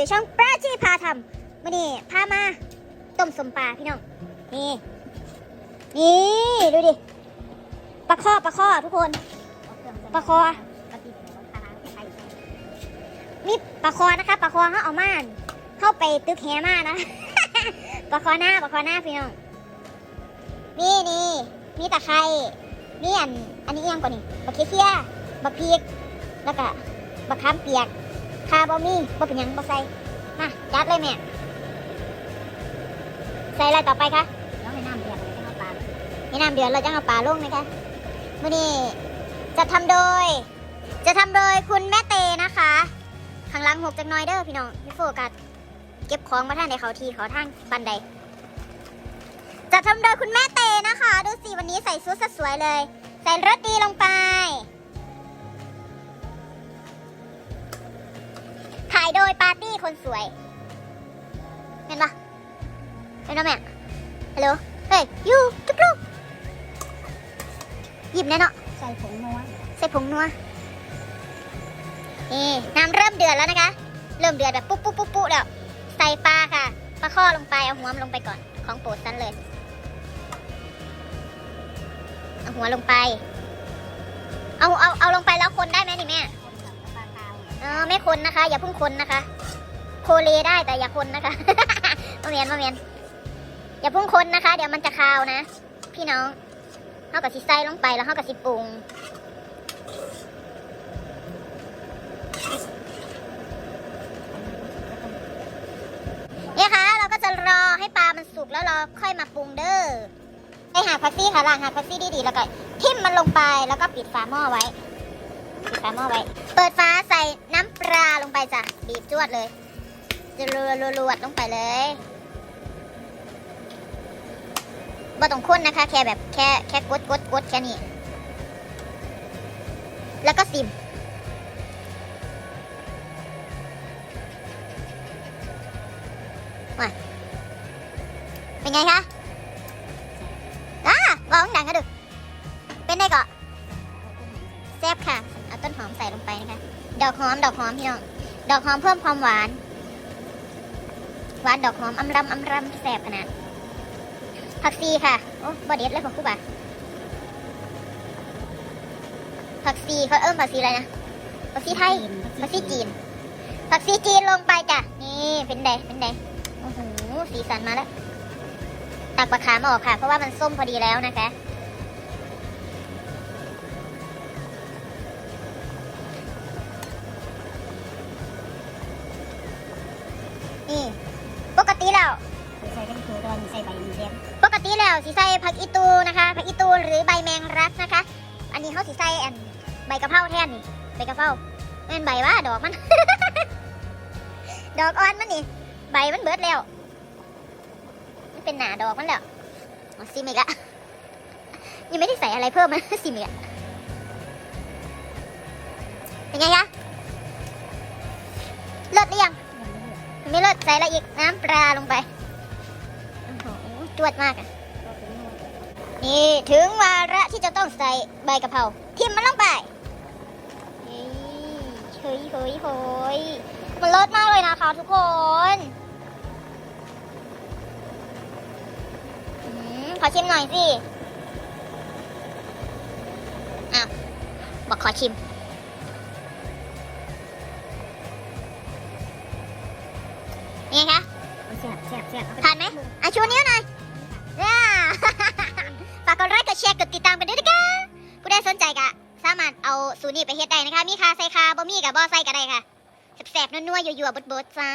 อยู่ช่องปราจีพาทำมื่อนี้พามาต้มสมปลาพี่น้อง นี่ นี่ดูดิปลาข้อปลาข้อทุกคนปลาคอนี่ปลาคอนะคะปลาคอเขาเอามานเข้าไปตึกแฮมานะปลาคอหน้าปลาคอหน้าพี่น้อง นี่นี่มีตะไคร้นี่อันอันนี้อิหยังกว่านี่บักเคี้ยบักพริก แล้วก็บักขามเปียก คาบะมี่บ่เป็นหยังบ่ใส่มาจัดเลยแม่ใส่อะไรต่อไปคะแล้วให้น้ำเดือดเลยให้เอาปลามีน้ำเดือดเราจะเอาปลาลงนะคะมื่อนี้จะทำโดย จะทำโดยคุณแม่เตนะคะข้างหลังหกจากหน้อยเด้อพี่น้องพี่โฟกัสเก็บของมาท่านในเขาทีเขาทางบันไดจะทำโดยคุณแม่เตนะคะ ดูสิวันนี้ใส่ชุดสวยๆเลย ใส่รสดีลงไป ดยปาร์ตี้คนสวย เห็นปะเห็นปะแม่ฮัลโหล เฮ้ย ยูจุกลูกหยิบแน่เนาะ ใส่ผงนัว ใส่ผงนัว นี่ น้ำเริ่มเดือดแล้วนะคะ เริ่มเดือดแบบปุ๊บปุ๊บปุ๊บปุ๊บแล้ว ใส่ปลาค่ะ ปลาข้อลงไป เอาหัวมันลงไปก่อน ของโปรดฉันเลย เอาหัวลงไป เอา เอา เอาลงไปแล้วคนได้ไหมนี่แม่ คนนะคะ อย่าเพิ่งคนนะคะ โคเลได้แต่อย่าคนนะคะมาเมียนมาเมียนอย่าเพิ่งคนนะคะ เดี๋ยวมันจะคาวนะ พี่น้องเขากับสิใส่ลงไปแล้วเขากับสิปรุงเนี่ยค่ะเราก็จะรอให้ปลามันสุกแล้วเราค่อยมาปรุงเด้อไอหาพักซี่ค่ะล้างหาพักซี่ดีๆแล้วก็ทิ่มมันลงไปแล้วก็ปิดฝาหม้อไว้ ปิดฝาหม้อไว้ เปิดฟ้าใส่น้ำปลาลงไปจ้ะ บีบจวดเลยจะรัวรัวๆๆลงไปเลยบ่ต้องข้นนะคะ แค่แบบแค่แค่กดกดกดแค่นี้ แล้วก็ซิมมาเป็นไงคะอ่าบอกดังกันดู เป็นไงก่อนแซ่บค่ะ ต้นหอมใส่ลงไปนะคะ ดอกหอม ดอกหอมพี่น้อง ดอกหอมเพิ่มความหวาน หวานดอกหอมอำรำอำรำแซ่บขนาด ผักซีค่ะ โอ้บอดเด็ดเลยของคู่บ่าผักซีเขาเอิ่มผักซีอะไรนะ ผักซีไทย ผักซีจีน ผักซีจีนลงไปจ้ะ นี่เป็นไดเป็นไดโอ้โห สีสันมาแล้ว ตักปลาขามออกค่ะ เพราะว่ามันส้มพอดีแล้วนะคะ ปกติแล้วสีใส่ผักอีตูนะคะผักอีตูหรือใบแมงรักนะคะ อันนี้เขาสีใส่อันใบกะเพราแทนนี่ใบกะเพราแม่นใบว่าดอกมัน ดอกอ่อนมันนี่ใบมันเบิดแล้วมันเป็นหนาดอกมันแล้วอ๋อซิมอีกละยังไม่ได้ใส่อะไรเพิ่มนะซิมอีกละเป็นไงคะเลิศหรือยังไม่เลิศใส่อะอีกน้ำปลาลงไป จวดมากอะก็เป็นนัวนี่ถึงวาระที่จะต้องใส่ใบกะเพราทิมมันลงไปเฮ้ยเฮ้ยเฮ้ยเฮ้ยมันเลิศมากเลยนะคะทุกคนอืมขอชิมหน่อยสิอะบอกขอชิมยังไงคะแซ่บแซ่บแซ่บผ่านไหมอะชูนิ้วหน่อย แชร์กดติดตามกันด้วยนะคะผู้ใดสนใจก็สามารถเอาสูนี่ไปเฮ็ดได้นะคะ มีคาใส่คาบ่มีกับบอใส่ก็ได้ค่ะแสบๆนัวๆยั่วๆบดๆจ้า